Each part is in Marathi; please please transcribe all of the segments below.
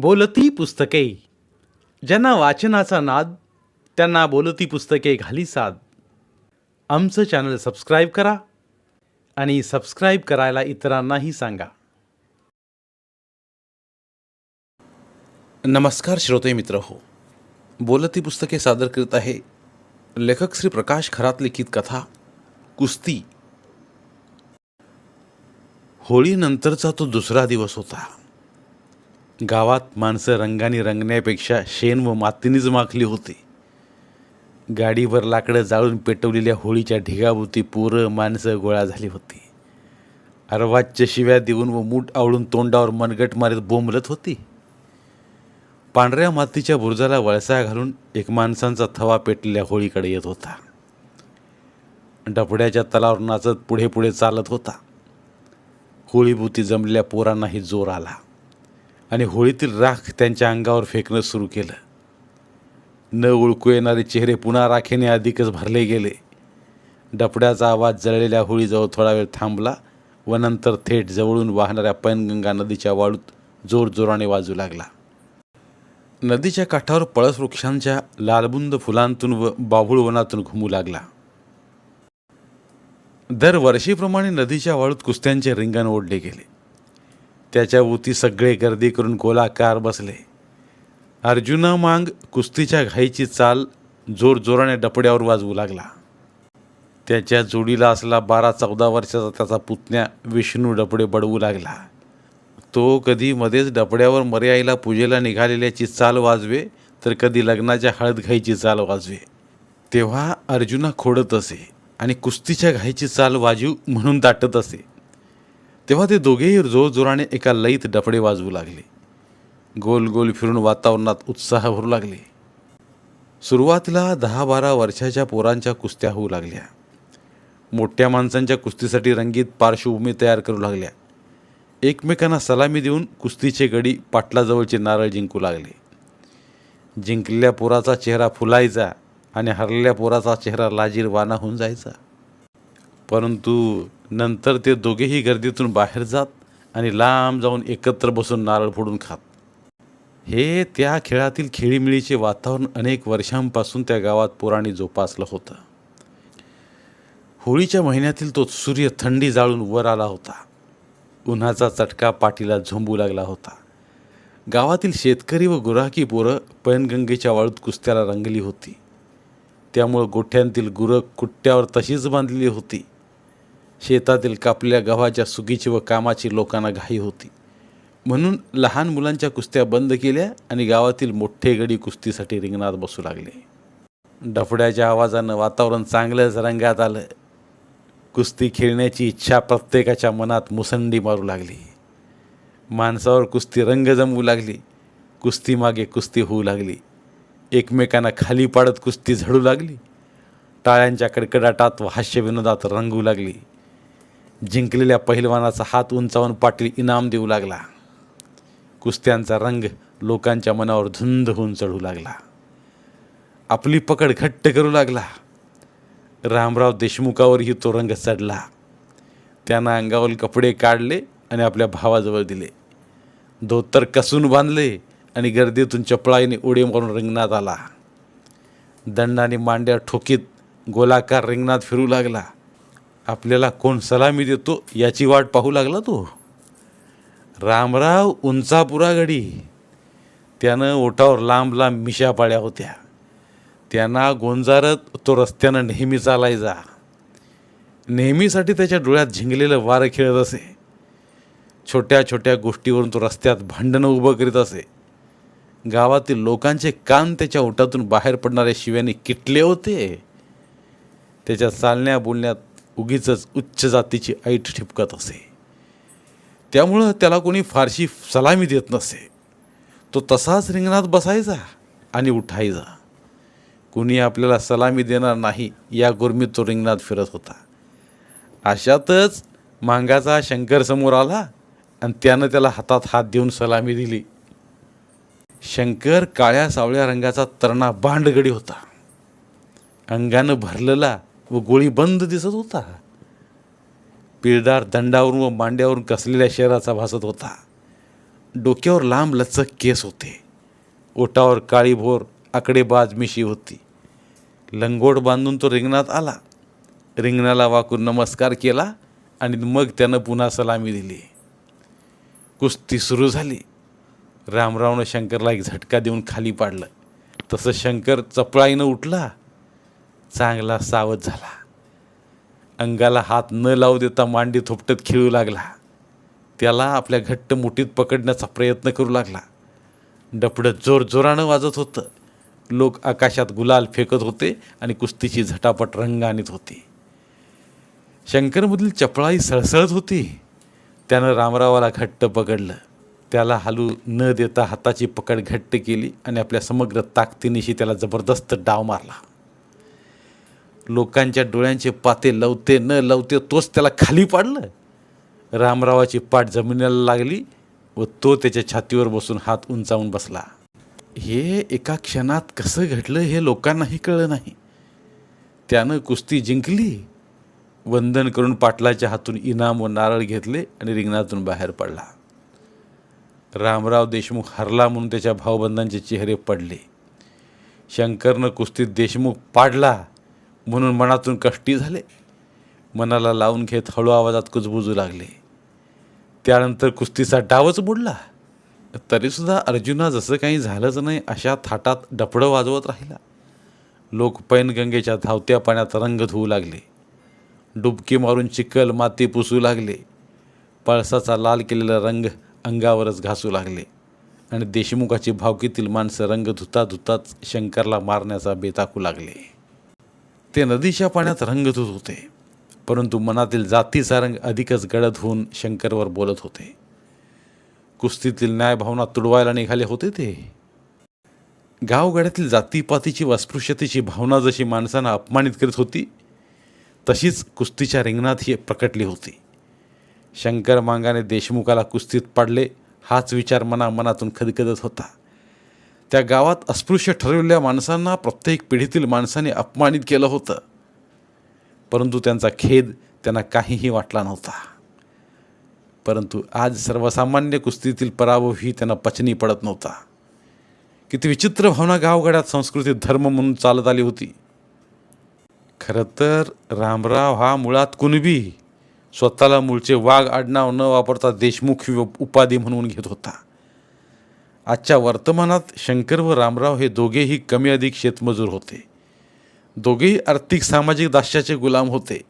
बोलती पुस्तके. ज्यांना वाचनाचा नाद त्यांना बोलती पुस्तके घाली साद. आमचं चॅनल सबस्क्राईब करा आणि सबस्क्राईब करायला इतरांनाही सांगा. नमस्कार श्रोते मित्र हो. बोलती पुस्तके सादर करीत आहे लेखक श्री प्रकाश खरात लिखित कथा कुस्ती. होळीनंतरचा तो दुसरा दिवस होता. गावात माणसं रंगाने रंगण्यापेक्षा शेण व मातीनेच माखली होती. गाडीवर लाकडं जाळून पेटवलेल्या होळीच्या ढिगाभोवती पोरं माणसं गोळा झाली होती. अर्वाच्य शिव्या देऊन व मूठ आवळून तोंडावर मनगट मारत बोंबलत होती. पांढऱ्या मातीच्या बुरजाला वळसा घालून एक माणसांचा थवा पेटलेल्या होळीकडे येत होता. डपड्याच्या तलावर नाचत पुढे पुढे चालत होता. होळीभोवती जमलेल्या पोरांनाही जोर आला. आणि होळीतील राख त्यांच्या अंगावर फेकणं सुरू केलं. न ओळखू येणारे चेहरे पुन्हा राखेने अधिकच भरले गेले. डपड्याचा आवाज जळलेल्या होळीजवळ थोडा वेळ थांबला व नंतर थेट जवळून वाहणाऱ्या पैनगंगा नदीच्या वाळूत जोरजोराने वाजू लागला. नदीच्या काठावर पळस वृक्षांच्या लालबुंद फुलांतून व बाभूळ वनातून घुमू लागला. दरवर्षीप्रमाणे नदीच्या वाळूत कुस्त्यांचे रिंगण ओढले गेले. त्याच्याभोवती सगळे गर्दी करून गोलाकार बसले. अर्जुना मांग कुस्तीच्या घाईची चाल जोरजोराने डपड्यावर वाजवू लागला. त्याच्या जोडीला असला बारा चौदा वर्षाचा त्याचा पुतण्या विष्णू डपडे बडवू लागला. तो कधी मध्येच डपड्यावर मर्याईला पूजेला निघालेल्याची चाल वाजवे तर कधी लग्नाच्या हळद घाईची चाल वाजवे. तेव्हा अर्जुना खोडत असे आणि कुस्तीच्या घाईची चाल वाजू म्हणून दाटत असे. तेव्हा ते दोघेही जोरजोराने एका लईत डफडे वाजवू लागले. गोल गोल फिरून वातावरणात उत्साह भरू लागले. सुरुवातीला दहा बारा वर्षाच्या पोरांच्या कुस्त्या होऊ लागल्या. मोठ्या माणसांच्या कुस्तीसाठी रंगीत पार्श्वभूमी तयार करू लागल्या. एकमेकांना सलामी देऊन कुस्तीचे गडी पाटलाजवळचे नारळ जिंकू लागले. जिंकलेल्या पोराचा चेहरा फुलायचा आणि हरलेल्या पोराचा चेहरा लाजीरवाना होऊन जायचा. परंतु नंतर ते दोघेही गर्दीतून बाहेर जात आणि लांब जाऊन एकत्र बसून नारळ फोडून खात. हे त्या खेळातील खेळीमिळीचे वातावरण अनेक वर्षांपासून त्या गावात पोरांनी जोपासलं होतं. होळीच्या महिन्यातील तो सूर्य थंडी जाळून वर आला होता. उन्हाचा चटका पाठीला झोंबू लागला होता. गावातील शेतकरी व गुराखी पोरं पैनगंगेच्या वाळूत कुस्त्याला रंगली होती. त्यामुळं गोठ्यांतील गुरं कुट्ट्यावर तशीच बांधलेली होती. शेतातील कापलेल्या गव्हाच्या सुगीची व कामाची लोकांना घाई होती. म्हणून लहान मुलांच्या कुस्त्या बंद केल्या आणि गावातील मोठे गडी कुस्तीसाठी रिंगणात बसू लागले. डफड्याच्या आवाजानं वातावरण चांगलंच रंगात आलं. कुस्ती खेळण्याची इच्छा प्रत्येकाच्या मनात मुसंडी मारू लागली. माणसावर कुस्ती रंग जमवू लागली. कुस्तीमागे कुस्ती होऊ लागली. एकमेकांना खाली पाडत कुस्ती झडू लागली. टाळ्यांच्या कडकडाटात व हास्यविनोदात रंगू लागली. जिंकलेल्या पहिलवानाचा हात उंचावून पाटील इनाम देऊ लागला. कुस्त्यांचा रंग लोकांच्या मनावर धुंद होऊन चढू लागला. आपली पकड घट्ट करू लागला. रामराव देशमुखावरही तो रंग चढला त्यानं अंगावर कपडे काढले आणि आपल्या भावाजवळ दिले. धोतर कसून बांधले आणि गर्दीतून चपळाईने उडी मारून रिंगणात आला. दंडाने मांड्या ठोकीत गोलाकार रिंगणात फिरू लागला. आपल्याला कोण सलामी देतो याची वाट पाहू लागला तो. रामराव उंचापुरा गडी त्यानं ओठावर लांब लांब मिशा पाड्या होत्या. त्यांना गोंजारत तो रस्त्यानं नेहमी चालायचा. नेहमीसाठी त्याच्या डोळ्यात झिंगलेलं वारं खेळत असे. छोट्या छोट्या गोष्टीवरून तो रस्त्यात भांडणं उभं करीत असे. गावातील लोकांचे कान त्याच्या ओठातून बाहेर पडणाऱ्या शिव्याने किटले होते. त्याच्या चालण्या बोलण्यात उगीच उच्च जातीची ऐट ठिपकत असे. त्यामुळं त्याला कोणी फारशी सलामी देत नसे. तो तसाच रिंगणात बसायचा आणि उठायचा. कुणी आपल्याला सलामी देणार नाही या गुरमीत तो रिंगणात फिरत होता. अशातच मांगाचा शंकर समोर आला आणि त्यानं त्याला हातात हात देऊन सलामी दिली. शंकर काळ्या सावळ्या रंगाचा तरणा बांडगडी होता. अंगानं भरलेला व गोळी बंद दिसत होता. पिळदार दंडावरून व मांड्यावरून कसलेल्या शहराचा भासत होता. डोक्यावर लांब लचक केस होते. ओटावर काळीभोर आकडेबाज मिशी होती. लंगोट बांधून तो रिंगणात आला. रिंगणाला वाकून नमस्कार केला आणि मग त्यानं पुन्हा सलामी दिली. कुस्ती सुरू झाली. रामरावनं शंकरला एक झटका देऊन खाली पाडलं. तसं शंकर चपळाईनं उठला. चांगला सावध झाला. अंगाला हात न लावू देता मांडी थोपटत खेळू लागला. त्याला आपल्या घट्ट मुठीत पकडण्याचा प्रयत्न करू लागला. डपडं जोरजोरानं वाजत होतं. लोक आकाशात गुलाल फेकत होते आणि कुस्तीची झटापट रंग आणत होती. शंकरमधील चपळाई सळसळत होती. त्यानं रामरावाला घट्ट पकडलं. त्याला हलू न देता हाताची पकड घट्ट केली आणि आपल्या समग्र ताकदीनिशी त्याला जबरदस्त डाव मारला. लोकांच्या डोळ्यांचे पाते लवते न लवते तोच त्याला खाली पाडलं. रामरावाची पाठ जमिनीला लागली व तो त्याच्या छातीवर बसून हात उंचावून बसला. हे एका क्षणात कसं घडलं हे लोकांनाही कळलं नाही. त्यानं कुस्ती जिंकली वंदन करून पाटलाच्या हातून इनाम व नारळ घेतले आणि रिंगणातून बाहेर पडला. रामराव देशमुख हरला म्हणून त्याच्या भाऊबंधांचे चेहरे पडले. शंकरनं कुस्तीत देशमुख पाडला म्हणून मनातून कष्टी झाले. मनाला लावून घेत हळू आवाजात कुजबुजू लागले. त्यानंतर कुस्तीचा डावच बुडला. तरीसुद्धा अर्जुना जसं काही झालंच नाही अशा थाटात डपडं वाजवत राहिला. लोक पैनगंगेच्या धावत्या पाण्यात रंग धुवू लागले. डुबकी मारून चिखल माती पुसू लागले. पळसाचा लाल केलेला रंग अंगावरच घासू लागले. आणि देशमुखाची भावकीतील माणसं रंग धुता धुताच शंकरला मारण्याचा बेताकू लागले. ते नदीच्या पाण्यात रंग होते. परंतु मनातील जातीचा रंग अधिकच गडद होऊन शंकरवर बोलत होते. कुस्तीतील न्यायभावना तुडवायला निघाले होते ते. गावगाड्यातील जातीपातीची व अस्पृश्यतेची भावना जशी माणसांना अपमानित करीत होती तशीच कुस्तीच्या रिंगणात ही प्रकटली होती. शंकर मांगाने देशमुखाला कुस्तीत पाडले हाच विचार मना मनातून खदखदत होता. त्या गावात अस्पृश्य ठरवलेल्या माणसांना प्रत्येक पिढीतील माणसाने अपमानित केलं होतं. परंतु त्यांचा खेद त्यांना काहीही वाटला नव्हता. परंतु आज सर्वसामान्य कुस्तीतील पराभवही त्यांना पचनी पडत नव्हता. किती विचित्र भावना गावगड्यात संस्कृती धर्म म्हणून चालत आली होती. खरं तर रामराव हा मुळात कुणबी स्वतःला मूळचे वाघ आडनाव न वापरता देशमुख उपाधी म्हणून घेत होता. आजच्या वर्तमानात शंकर व रामराव हे दोघेही कमी अधिक शेतमजूर होते. दोघेही आर्थिक सामाजिक दास्याचे गुलाम होते.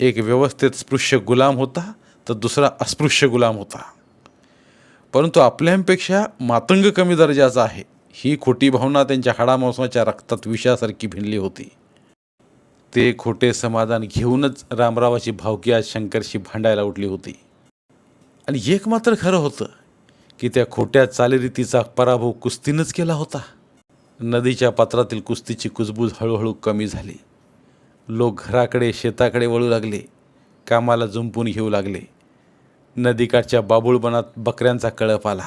एक व्यवस्थेत स्पृश्य गुलाम होता तर दुसरा अस्पृश्य गुलाम होता. परंतु आपल्यांपेक्षा मातंग कमी दर्जाचा आहे ही खोटी भावना त्यांच्या हाडामांसाच्या रक्तात विषासारखी भिनली होती. ते खोटे समाधान घेऊनच रामरावाची भावकी आज शंकरशी भांडायला उठली होती. आणि एक मात्र खरं होतं की त्या खोट्या चालीरीतीचा पराभव कुस्तीनंच केला होता. नदीच्या पात्रातील कुस्तीची कुजबूज हळूहळू कमी झाली. लोक घराकडे शेताकडे वळू लागले. कामाला जुंपून घेऊ लागले. नदीकाठच्या बाबुळबनात बकऱ्यांचा कळप आला.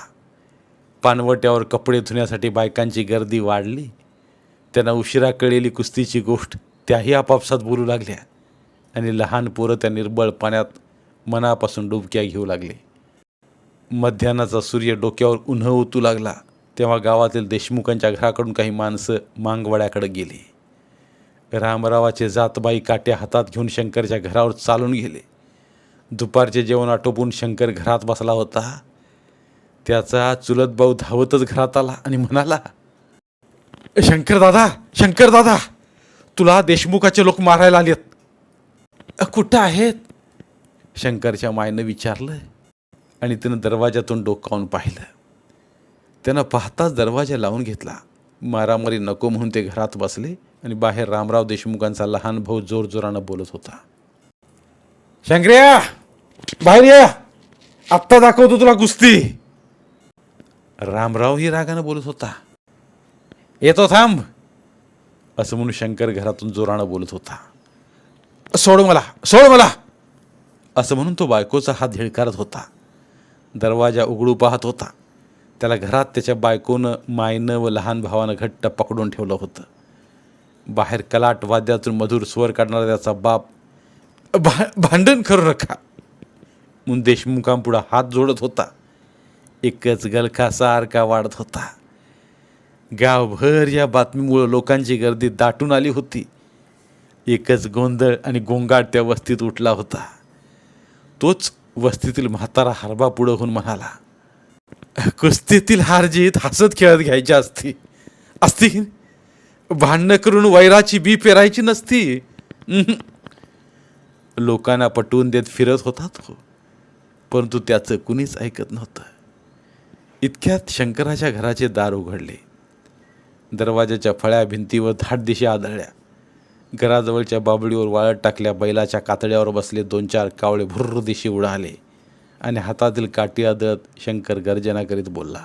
पानवट्यावर कपडे धुण्यासाठी बायकांची गर्दी वाढली. त्यांना उशिरा कळलेली कुस्तीची गोष्ट त्याही आपापसात बोलू लागल्या आणि लहान पोरं त्या निर्बळ पाण्यात मनापासून डुबक्या घेऊ लागले. मध्यानाचा सूर्य डोक्यावर उन्ह ओतू लागला तेव्हा गावातील देशमुखांच्या घराकडून काही माणसं मांगवड्याकडे गेली. रामरावाचे जातबाई काट्या हातात घेऊन शंकरच्या घरावर चालून गेले. दुपारचे जेवण आटोपून शंकर घरात बसला होता. त्याचा चुलत भाऊ धावतच घरात आला आणि म्हणाला शंकर दादा शंकर दादा तुला देशमुखाचे लोक मारायला आलेत. आहेत कुठं आहेत? शंकरच्या मायनं विचारलं. आणि त्यानं दरवाजातून डोकावून पाहिलं. त्यानं पाहताच दरवाजा लावून घेतला. मारामारी नको म्हणून ते घरात बसले आणि बाहेर रामराव देशमुखांचा लहान भाऊ जोरजोरानं बोलत होता. शंकर्या बाहेर या. आत्ता दाखवतो तुला कुस्ती. रामराव ही रागानं बोलत होता. येतो थांब. असं म्हणून शंकर घरातून जोरानं बोलत होता. सोड मला सोड मला. असं म्हणून तो बायकोचा हात झिळकारत होता. दरवाजा उघडू पाहत होता. त्याला घरात त्याच्या बायकोनं मायनं व लहान भावानं घट्ट पकडून ठेवलं होतं. बाहेर कलाट वाद्यातून मधुर स्वर काढणारा त्याचा बाप भा भांडण करू नका. म्हणून देशमुखांपुढं हात जोडत होता. एकच गलखासारखा वाढत होता. गावभर या बातमीमुळं लोकांची गर्दी दाटून आली होती. एकच गोंधळ आणि गोंगाट त्या वस्तीत उठला होता. तोच वस्तीतील म्हातारा हरबा पुढं होऊन म्हणाला कुस्तीतील हार जीत हसत खेळत घ्यायची असती. असती? भांडणं करून वैराची बी पेरायची नसती. लोकांना पटवून देत फिरत होतात हो. परंतु त्याचं कुणीच ऐकत नव्हतं. इतक्यात शंकराच्या घराचे दार उघडले. दरवाजाच्या फळ्या भिंतीवर धाट दिशा आदळल्या. घराजवळच्या बाबळीवर वाळत टाकल्या बैलाच्या कातड्यावर बसले दोन चार कावळे भुर्र दिशी उडाले आणि हातातील काठी आदळत शंकर गर्जना करीत बोलला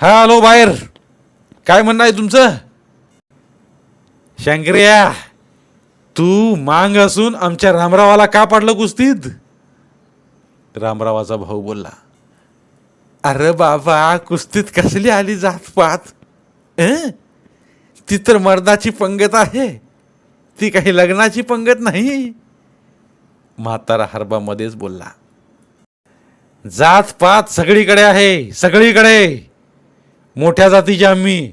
हा आलो बाहेर. काय म्हणणं आहे तुमचं? शंकर्या तू मांग असून आमच्या रामरावाला का पाडलं कुस्तीत? रामरावाचा भाऊ बोलला अरे बाबा कुस्तीत कसली आली जात पात? ती तर मर्दाची पंगत आहे. ती काही लग्नाची पंगत नाही. म्हातारा हरबामध्येच बोलला जात पात सगळीकडे आहे सगळीकडे. मोठ्या जातीचे आम्ही.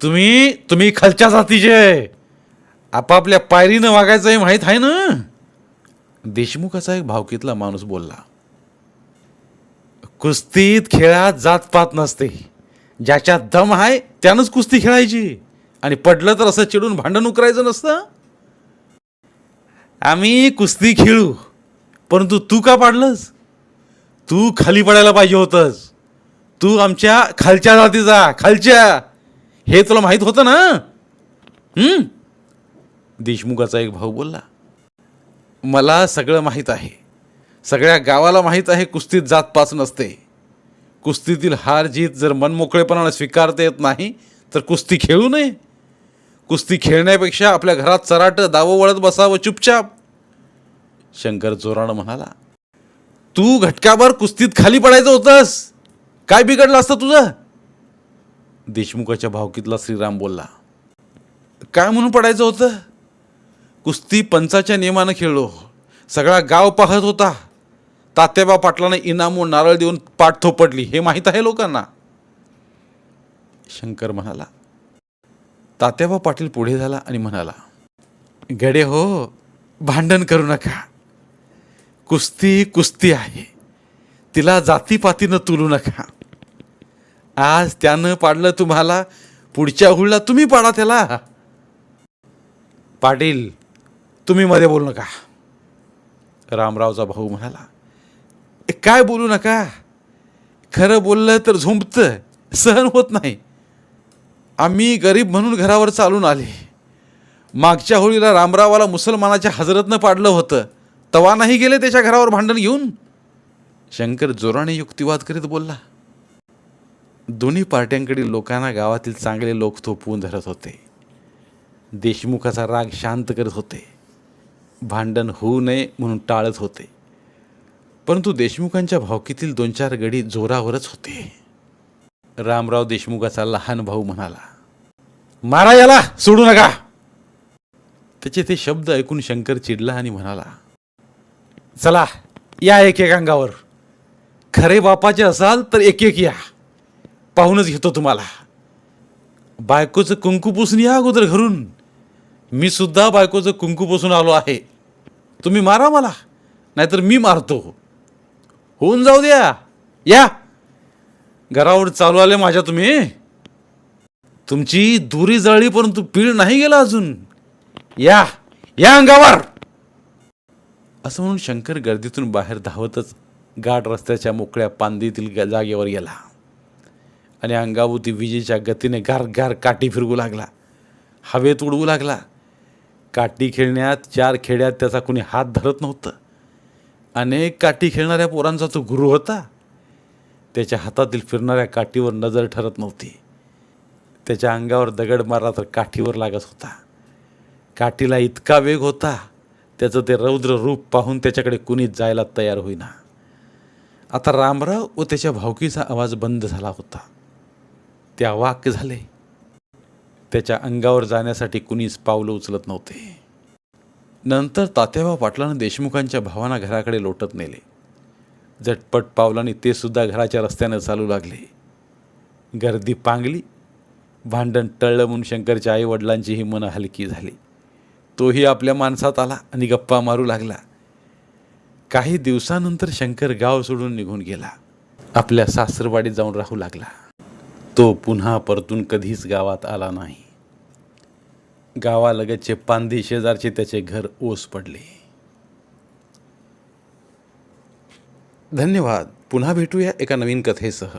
तुम्ही तुम्ही खालच्या जातीचे. आपापल्या पायरीनं वागायचं हे माहीत आहे ना? देशमुखाचा एक भावकीतला माणूस बोलला कुस्तीत खेळात जातपात नसते. ज्याच्यात दम आहे त्यानंच कुस्ती खेळायची. आणि पडलं तर असं चिडून भांडण उकरायचं नसतं. आम्ही कुस्ती खेळू परंतु तू का पाडलंस? तू खाली पडायला पाहिजे होतंस. तू आमच्या खालच्या जातीचा खालच्या. हे तुला माहीत होतं ना? देशमुखाचा एक भाऊ बोलला मला सगळं माहीत आहे. सगळ्या गावाला माहीत आहे कुस्तीत जात पाच नसते. कुस्तीतील हार जीत जर मनमोकळेपणाला स्वीकारता येत नाही तर कुस्ती खेळू नये. कुस्ती खेळण्यापेक्षा आपल्या घरात चराट दावं वळत बसावं चुपचाप. शंकर जोरानं म्हणाला तू घटकाभर कुस्तीत खाली पडायचं होतंस. काय बिघडलं असतं तुझं? देशमुखाच्या भावकीतला श्रीराम बोलला काय म्हणून पडायचं होतं? कुस्ती पंचाच्या नियमानं खेळलो. सगळा गाव पाहत होता. तात्याबा पाटलानं इनाम व नारळ देऊन पाठ थोपटली हे माहीत आहे लोकांना? शंकर म्हणाला तात्याबा पाटील पुढे झाला आणि म्हणाला गडे हो भांडण करू नका. कुस्ती कुस्ती आहे. तिला जातीपातीनं तुलू नका. आज त्यानं पाडलं तुम्हाला पुढच्या हुळला तुम्ही पाडा त्याला. पाटील तुम्ही मध्ये बोलू नका. रामरावचा भाऊ म्हणाला "ए, काय बोलू नका? खरं बोललं तर झुंबतं सहन होत नाही. आम्ही गरीब म्हणून घरावर चालून आले. मागच्या होळीला रामरावाला मुसलमानाच्या हजरतनं पाडलं होतं. तवा नाही गेले त्याच्या घरावर भांडण घेऊन? शंकर जोराने युक्तिवाद करीत बोलला. दोन्ही पार्ट्यांकडील लोकांना गावातील चांगले लोक थोपवून धरत होते. देशमुखाचा राग शांत करत होते. भांडण होऊ नये म्हणून टाळत होते. परंतु देशमुखांच्या भावकीतील दोन चार गडी जोरावरच होते. रामराव देशमुखाचा लहान भाऊ म्हणाला मारा याला सोडू नका. त्याचे ते शब्द ऐकून शंकर चिडला आणि म्हणाला चला या एक एक अंगावर. खरे बापाचे असाल तर एक एक या. पाहूनच घेतो तुम्हाला. बायकोचं कुंकू पुसून या अगोदर घरून. मी सुद्धा बायकोचं कुंकू पुसून आलो आहे. तुम्ही मारा मला नाहीतर मी मारतो. होऊन जाऊ द्या. या. घरावर चालू आले माझ्या तुम्ही. तुमची दुरी जळली परंतु पीळ नाही गेला अजून. या या अंगावर. असं म्हणून शंकर गर्दीतून बाहेर धावतच गाठ रस्त्याच्या मोकळ्या पांदीतील ग- जागेवर गेला. आणि अंगाभोवती विजेच्या गतीने गार गार काठी फिरवू लागला. हवेत उडवू लागला. काठी खेळण्यात चार खेड्यात त्याचा कुणी हात धरत नव्हतं. अनेक काठी खेळणाऱ्या पोरांचा तो गुरु होता. त्याच्या हातातील फिरणाऱ्या काठीवर नजर ठरत नव्हती. त्याच्या अंगावर दगड मारला तर काठीवर लागत होता. काठीला इतका वेग होता त्याचं ते रौद्र रूप पाहून त्याच्याकडे कुणीच जायला तयार होईना. आता रामराव व त्याच्या भावकीचा आवाज बंद झाला होता. ते अवाक झाले. त्याच्या अंगावर जाण्यासाठी कुणीच पावलं उचलत नव्हते. नंतर तात्याबा पाटलानं देशमुखांच्या भावांना घराकडे लोटत नेले. झटपट पावलांनी ते सुद्धा घराच्या रस्त्यानं चालू लागले. गर्दी पांगली भांडण टळलं म्हणून शंकरच्या आई वडिलांचीही मनं हलकी झाली. तोही आपल्या माणसात आला आणि गप्पा मारू लागला. काही दिवसानंतर शंकर गाव सोडून निघून गेला. आपल्या सासरवाडीत जाऊन राहू लागला. तो पुन्हा परतून कधीच गावात आला नाही. गावालगतचे पांदी शेजारचे त्याचे घर ओस पडले. धन्यवाद. पुन्हा भेटूया एका नवीन कथेसह.